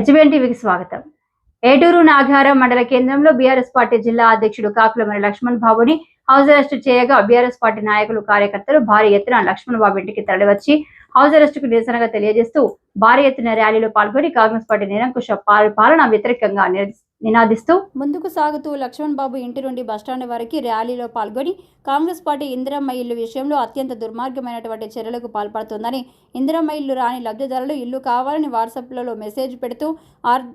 HBN టీవీకి స్వాగతం. ఏటూరు నాగారం మండల కేంద్రంలో బీఆర్ఎస్ పార్టీ జిల్లా అధ్యక్షుడు కాకులమరి లక్ష్మణ్ బాబుని హౌస్ అరెస్టు చేయగా బీఆర్ఎస్ పార్టీ నాయకులు కార్యకర్తలు భారీ ఎత్తున లక్ష్మణ్ బాబు ఇంటికి తరలివచ్చి హౌస్ అరెస్టుకు నిరసనగా తెలియజేస్తూ భారీ ఎత్తున ర్యాలీలో పాల్గొని కాంగ్రెస్ పార్టీ నిరంకుశ పాలన వ్యతిరేకంగా నినాదిస్తూ ముందుకు సాగుతూ లక్ష్మణ్ బాబు ఇంటి నుండి బస్టాండ్ వరకు ర్యాలీలో పాల్గొని కాంగ్రెస్ పార్టీ ఇందిరమ్మ ఇల్లు విషయంలో అత్యంత దుర్మార్గమైనటువంటి చర్యలకు పాల్పడుతుందని ఇందిరమ్మ ఇల్లు రాని లబ్ధిదారులు ఇల్లు కావాలని వాట్సాప్లలో మెసేజ్ పెడుతూ అర్-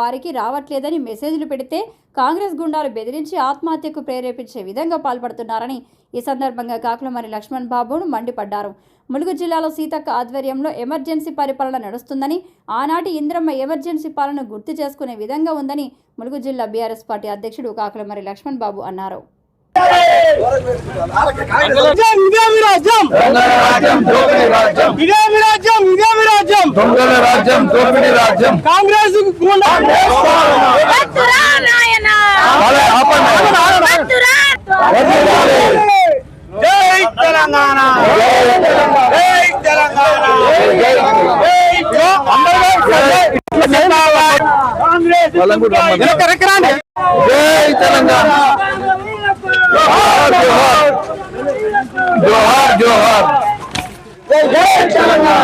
వారికి రావట్లేదని మెసేజ్లు పెడితే కాంగ్రెస్ గుండాలు బెదిరించి ఆత్మహత్యకు ప్రేరేపించే విధంగా పాల్పడుతున్నారని ఈ సందర్భంగా కాకులమరి లక్ష్మణ్ బాబును మండిపడ్డారు. ములుగు జిల్లాలో సీతక్క ఆధ్వర్యంలో ఎమర్జెన్సీ పరిపాలన నడుస్తుందని ఆనాటి ఇంద్రమ్మ ఎమర్జెన్సీ పాలన గుర్తు చేసుకునే విధంగా ఉందని ములుగు జిల్లా బీఆర్ఎస్ పార్టీ అధ్యక్షుడు కాకులమరి లక్ష్మణ్ బాబు అన్నారు. రాజ్యం జై తెలంగాణ. జోహార్ జోహార్ జోహార్ జై తెలంగాణ.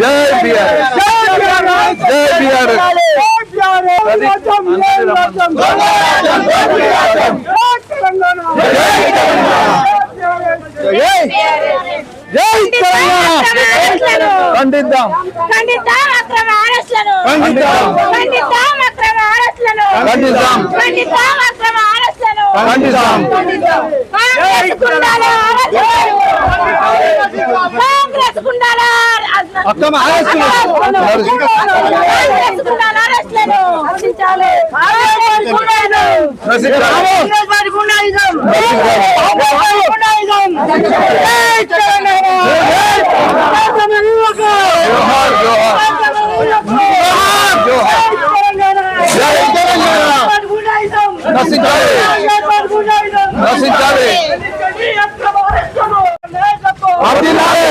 జై బీఆర్ఎస్ జై తెలంగాణ బీఆర్ఎస్ జై తెలంగాణ. ఖండిద్దాం. ఖండిద్దాం అక్రమ అరెస్టులను ఖండిద్దాం. ఖండిద్దాం అక్రమ అరెస్టులను ఖండిద్దాం. ఖండిద్దాం అక్రమ అరెస్టులను ఖండిద్దాం. కాంగ్రెస్ గుండాల కాంగ్రెస్ గుండాల అక్రమ అరెస్టులు. కాంగ్రెస్ గుండాల అరెస్టులను రక్షించాలి. కాంగ్రెస్. కాంగ్రెస్ వారి గుండాయిజం గుండాయిజం జై తెలంగాణ జోహార్ జోహార్ జోహార్ జై తెలంగాణ నశించాలి నశించాలి. వర్ధిల్లాలి.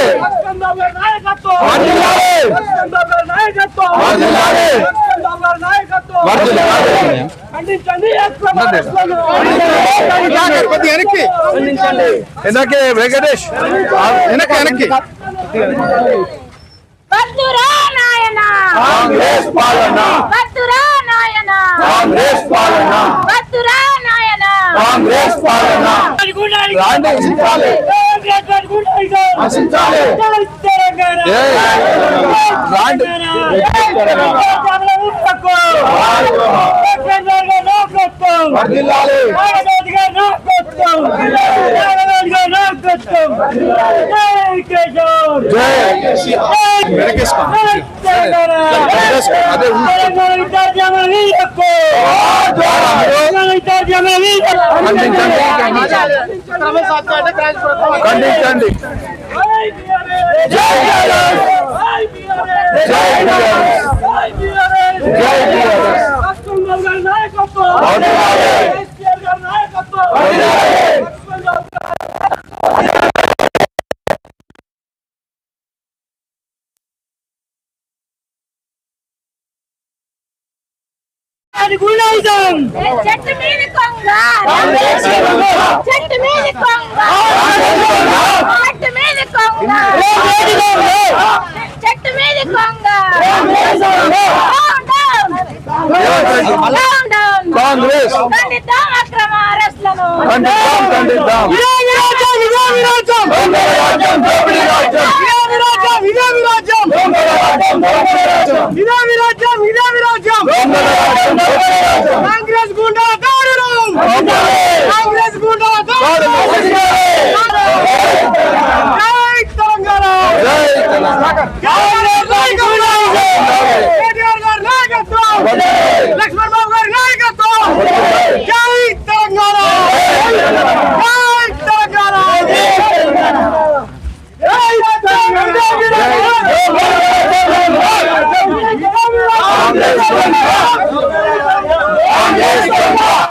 వర్ధిల్లాలి. వర్ధిల్లాలి. వెనక్కి. వెంకటేష్. వెనక్కి వెనక్కి. కాంగ్రెస్ పాలన. కాంగ్రెస్ పాలన. కాంగ్రెస్ పాలన రాండి నశించాలి నశించాలి జై అదే ఖండించండి. జై జై చెట్టు మీద కొంగ. చెట్టు మీద కొంగ. చెట్టు మీద కొంగ. చెట్టు మీద కొంగ. Down, down. కాంగ్రెస్. ఖండిద్దాం అక్రమ అరెస్టులను. ఖండిద్దాం ఖండిద్దాం దొంగల రాజ్యం దోపిడీ రాజ్యం.